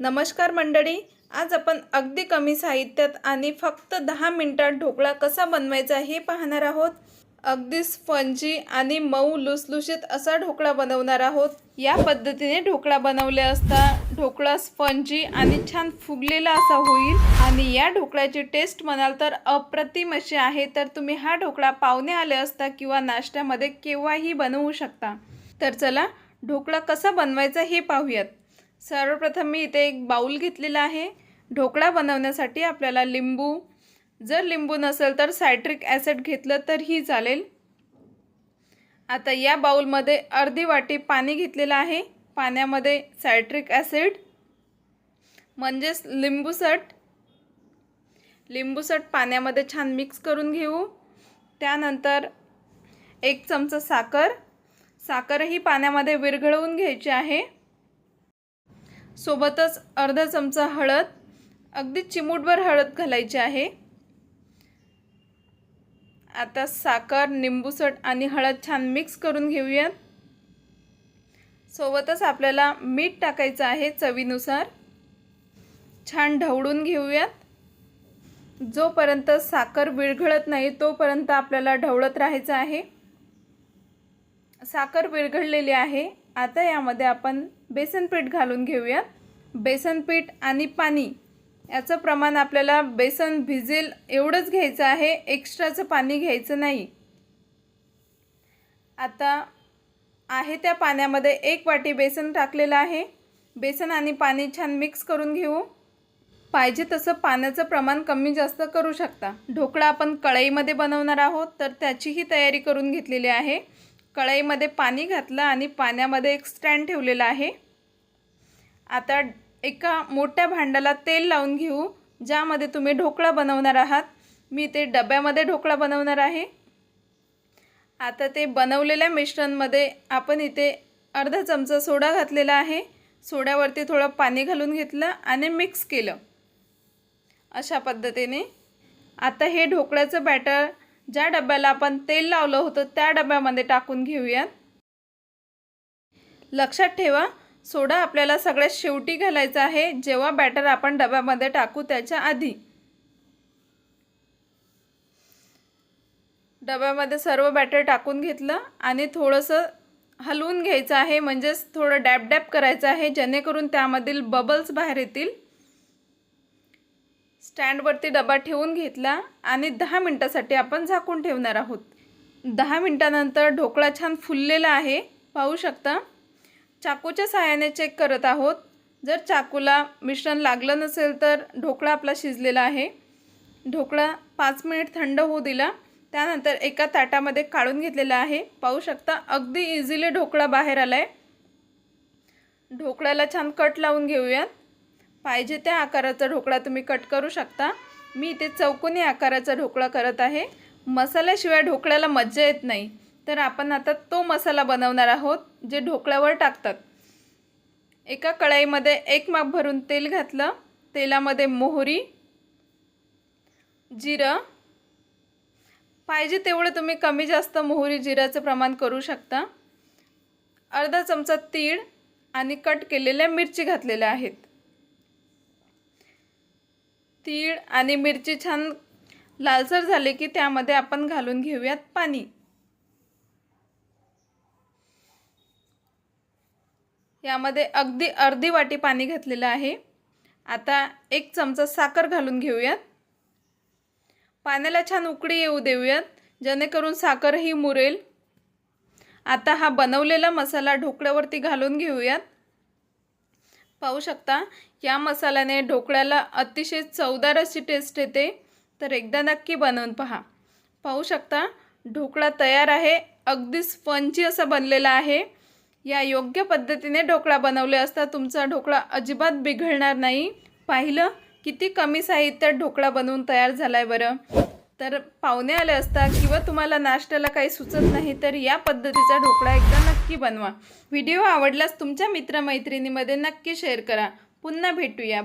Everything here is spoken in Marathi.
नमस्कार मंडळी आज आपण अगदी कमी साहित्यात आणि फक्त दहा मिनिटात ढोकळा कसा बनवायचा हे पाहणार आहोत. अगदी स्पंजी आणि मऊ लुसलुशीत असा ढोकळा बनवणार आहोत. या पद्धतीने ढोकळा बनवले असता ढोकळा स्पंजी आणि छान फुगलेला असा होईल. आणि या ढोकळ्याची टेस्ट म्हणाल तर अप्रतिम अशी आहे. तर तुम्ही हा ढोकळा पाहुणे आले असता किंवा नाश्त्यामध्ये केव्हाही बनवू शकता. तर चला ढोकळा कसा बनवायचा हे पाहूयात. सर्वप्रथम मी इथे एक बाऊल घेतलेला आहे. ढोकळा बनवण्यासाठी आपल्याला लिंबू जर लिंबू नसेल तर सायट्रिक ॲसिड घेतलं तरीही चालेल. आता या बाऊलमध्ये अर्धी वाटी पाणी घेतलेलं आहे. पाण्यामध्ये सायट्रिक ॲसिड म्हणजेच लिंबूसट लिंबूसट पाण्यामध्ये छान मिक्स करून घेऊ. त्यानंतर एक चमचा साखर. साखरही पाण्यामध्ये विरघळवून घ्यायची आहे. सोबतच अर्धा चमचा हळद अगदी चिमूटभर हळद घालायची आहे. आता साखर निंबूसट आणि हळद छान मिक्स करून घेऊयात. सोबतच आपल्याला मीठ टाकायचं आहे चवीनुसार. छान ढवळून घेऊयात. जोपर्यंत साखर विरघळत नाही तोपर्यंत आपल्याला ढवळत राहायचं आहे. साखर विरघळलेली आहे. आता यामध्ये आपण बेसन पीठ घालून घेऊयात. बेसन पीठ आणि पाणी याचं प्रमाण आपल्याला बेसन भिजेल एवढंच घ्यायचं आहे. एक्स्ट्राचं पाणी घ्यायचं नाही. आता आहे त्या पाण्यामध्ये एक वाटी बेसन टाकलेलं आहे. बेसन आणि पाणी छान मिक्स करून घेऊ. पाहिजे तसं पाण्याचं प्रमाण कमी जास्त करू शकता. ढोकळा आपण कढईमध्ये बनवणार आहोत तर त्याचीही तयारी करून घेतलेली आहे. कढईमध्ये पाणी घातलं आणि पाण्यामध्ये एक स्टँड ठेवलेला आहे. आता एका मोठ्या भांड्याला तेल लावून घेऊ ज्यामध्ये तुम्ही ढोकळा बनवणार आहात. मी ते डब्यामध्ये ढोकळा बनवणार आहे. आता ते बनवलेल्या मिश्रणमध्ये आपण इथे अर्धा चमचा सोडा घातलेला आहे. सोड्यावरती थोडं पाणी घालून घेतलं आणि मिक्स केलं. अशा पद्धतीने. आता हे ढोकळ्याचं बॅटर ज्या डब्याला आपण तेल लावलं होतं त्या डब्यामध्ये टाकून घेऊयात. लक्षात ठेवा सोडा आपल्याला सगळ्यात शेवटी घालायचा आहे जेव्हा बॅटर आपण डब्यामध्ये टाकू त्याच्या आधी. डब्यामध्ये सर्व बॅटर टाकून घेतलं आणि थोडंसं हलवून घ्यायचं आहे म्हणजेच थोडं डॅप डॅप करायचं आहे जेणेकरून त्यामधील बबल्स बाहेर येतील. स्टँडवरती डबा ठेवून घेतला आणि दहा मिनटासाठी आपण झाकून ठेवणार आहोत. दहा मिनटानंतर ढोकळा छान फुललेला आहे. पाहू शकता? चाकूच्या सहाय्याने चेक करत आहोत. जर चाकूला मिश्रण लागलं नसेल तर ढोकळा आपला शिजलेला आहे. ढोकळा पाच मिनिट थंड होऊ दिला. त्यानंतर एका ताटामध्ये काढून घेतलेला आहे. पाहू शकता? अगदी इझिली ढोकळा बाहेर आला आहे ढोकळ्याला छान कट लावून घेऊयात. पाहिजे त्या आकाराचा ढोकळा तुम्ही कट करू शकता. मी इथे चौकोनी आकाराचा ढोकळा करत आहे. मसाल्याशिवाय ढोकळ्याला मज्जा येत नाही. तर आपण आता तो मसाला बनवणार आहोत जे ढोकळ्यावर टाकतात. एका कढईमध्ये एक माप भरून तेल घातलं. तेलामध्ये मोहरी जिरं. पाहिजे तेवढं तुम्ही कमी जास्त मोहरी जिऱ्याचं प्रमाण करू शकता. अर्धा चमचा तीळ आणि कट केलेल्या मिरची घातलेल्या आहेत. तीळ आणि मिरची छान लालसर झाले की त्यामध्ये आपण घालून घेऊयात पाणी. यामध्ये अगदी अर्धी वाटी पाणी घातलेलं आहे. आता एक चमचा साखर घालून घेऊयात. पाण्याला छान उकळी येऊ देऊयात जेणेकरून साखरही मुरेल. आता हा बनवलेला मसाला ढोकळ्यावरती घालून घेऊयात. पाहू शकता. या मसाल्याने ढोकळ्याला अतिशय चवदार अशी टेस्ट येते. तर एकदा नक्की बनवून पहा. पाहू शकता ढोकळा तयार आहे. अगदी स्पंजी असा बनलेला आहे. या योग्य पद्धतीने ढोकळा बनवले असता तुमचा ढोकळा अजिबात बिघडणार नाही. पाहिलं किती कमी साहित्यात ढोकळा बनवून तयार झाला आहे बरं. तर पाहुणे आले असता किंवा तुम्हाला नाश्त्याला काही सुचत नाही तर या पद्धतीचा ढोकळा एकदा नक्की बनवा. व्हिडिओ आवडल्यास तुमच्या मित्रमैत्रिणीमध्ये नक्की शेअर करा. पुन्हा भेटूया.